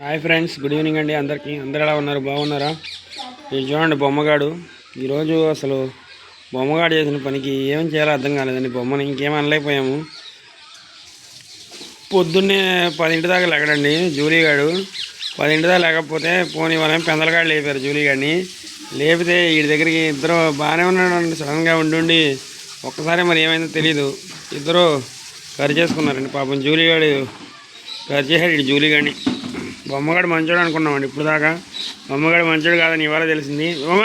Hi friends good evening అండి అందరికీ. అందరు ఎలా ఉన్నారు? బాగున్నారా? ఇది చూడండి బొమ్మగాడు. ఈరోజు అసలు బొమ్మగాడు చేసిన పనికి ఏం చేయాలో అర్థం కాలేదండి. బొమ్మని ఇంకేం అనలేకపోయాము. పొద్దున్నే పదింటి దాకా లేకడండి జూలీగాడు పదింటి దాకా లేకపోతే పోనీ వాళ్ళేం పెందలగాడు లేపారు జూలీగాడిని లేపితే వీడి దగ్గరికి ఇద్దరు బాగానే ఉన్నాడు సడన్గా ఉండి ఒక్కసారి మరి ఏమైందో తెలీదు. ఇద్దరు కరి చేసుకున్నారండి. పాపం జూలీగాడు కరి చేశాడు ఇటు జూలీగాడిని బొమ్మగాడు మంచోడు అనుకున్నామండి ఇప్పుడు దాకా బొమ్మగాడు మంచోడు కాదని ఇవాళ తెలిసింది. బొమ్మ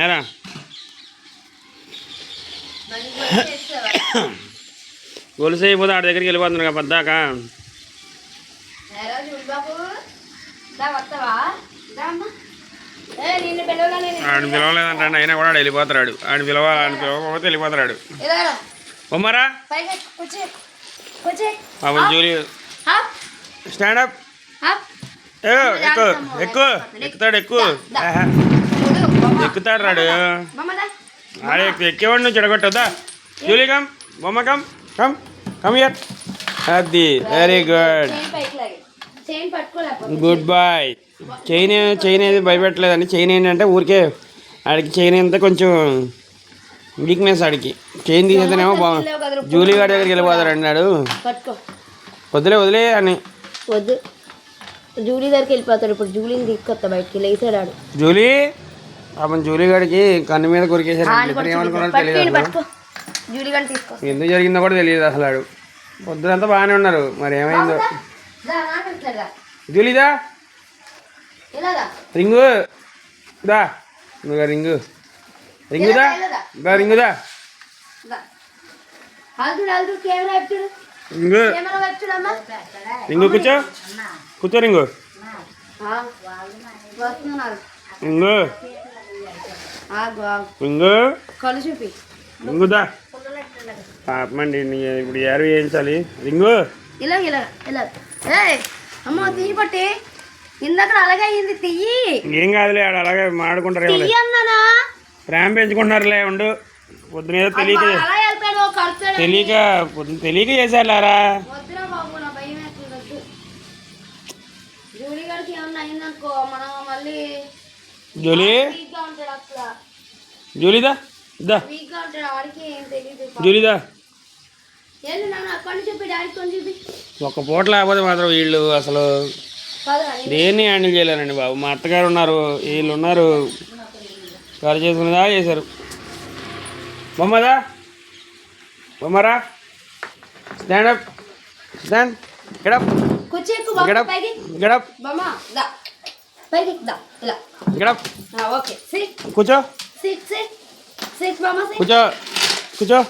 ఏరా? గొలుసు అయిపోతే ఆడి దగ్గరికి వెళ్ళిపోతుంది కదా పద్దాక. ఆడిని పిలవలేదంటే అయినా కూడా ఆడు వెళ్ళిపోతాడు ఆడిని పిలవాలి ఆడిని పిలవకపోతే వెళ్ళిపోతాడు బొమ్మరా? పాపం జూలి స్టాండ్ ఎక్కువ ఎక్కువ ఎక్కుతాడు ఎక్కువ ఆహా. ఎక్కుతాడు రాడు. ఎక్కు- ఎక్కేవాడు నువ్వు చెడగొట్టొద్దా? Julie come. బొమ్మ కమ్. కమ్. కమ్ ఇయర్ అది very good good boy chain chain ఏది భయపెట్టలేదండి. చైన్ ఏంటంటే ఊరికే ఆడికి చైన్ అంతా కొంచెం వీక్నెస్ ఆడికి. చైన్ తీసేతేనేమో బా జూలీ గారి దగ్గరికి వెళ్ళిపోతాడు అన్నాడు. వదిలే వదిలే అని. వద్దు. జూలీ దగ్గరికి వెళ్ళిపోతాడు. ఇప్పుడు జూలీని తీసుకొస్తా బయటికి లేసాడు ఆడు జూలీ పాపం జూలీ గారికి కన్ను మీద కొరికేశారు ఇద్దరు ఏమనుకున్నారో తెలియదు జూలీ తీసుకో. ఎందుకు జరిగిందో కూడా తెలియదు అసలు ఆడు. పొద్దునంతా బాగానే ఉన్నారు. మరి ఏమైందో. జూలీదా రింగు. దా. నువ్వు రింగు. రింగుదా దా. రింగుదా రింగు రింగు కూర్చో. కూర్చో రింగు ఆ, వస్తున్నారు రింగు ఆగు ఆగు రింగు కళ్ళు చూపి రింగుదా పాపమండి నీ ఇప్పుడు ఎవరు వేయించాలి. రింగు ఇలా ఇలా ఇలా అమ్మ తీయి పట్టి ఇందాక అలాగే అయింది తీయి ఏం కాదులే ఆడ అలాగే మాడుకుంటారు ప్రేమ పెంచుకుంటున్నారులే ఉండు. పొద్దున ఏదో తెలియక తెలియక పొద్దున తెలియక చేశారులారా? వద్దురా జూలీ గారికి ఏమన్నా అయిందనుకో మనం మళ్ళీ జూలీ? ఉంటాడు అసలు జూలీదా? దా. వీక్గా ఉంటాడు ఆడికి ఏం తెలియదు జూలీదా? ఏంటి నాన్న అక్కడి చూపి డాడీ కొని చూపి ఒక పూట లేకపోతే మాత్రం వీళ్ళు అసలు పదరా దేన్ని హ్యాండిల్ చేయలేరండి బాబు. మా అత్తగారు ఉన్నారు వీళ్ళు ఉన్నారు. గారు చేసుకునేదా చేశారు. బొమ్మదా? బొమ్మరా? Stand up stand get up కూర్చో ఎక్కువ బాబు గడప్ పైకి. గడప్. బామ్మ దా. పైకి దా ఇలా. గడప్. ఓకే. సిట్. కూర్చో. Sit sit. సిట్ బామ్మ కూర్చో. కూర్చో.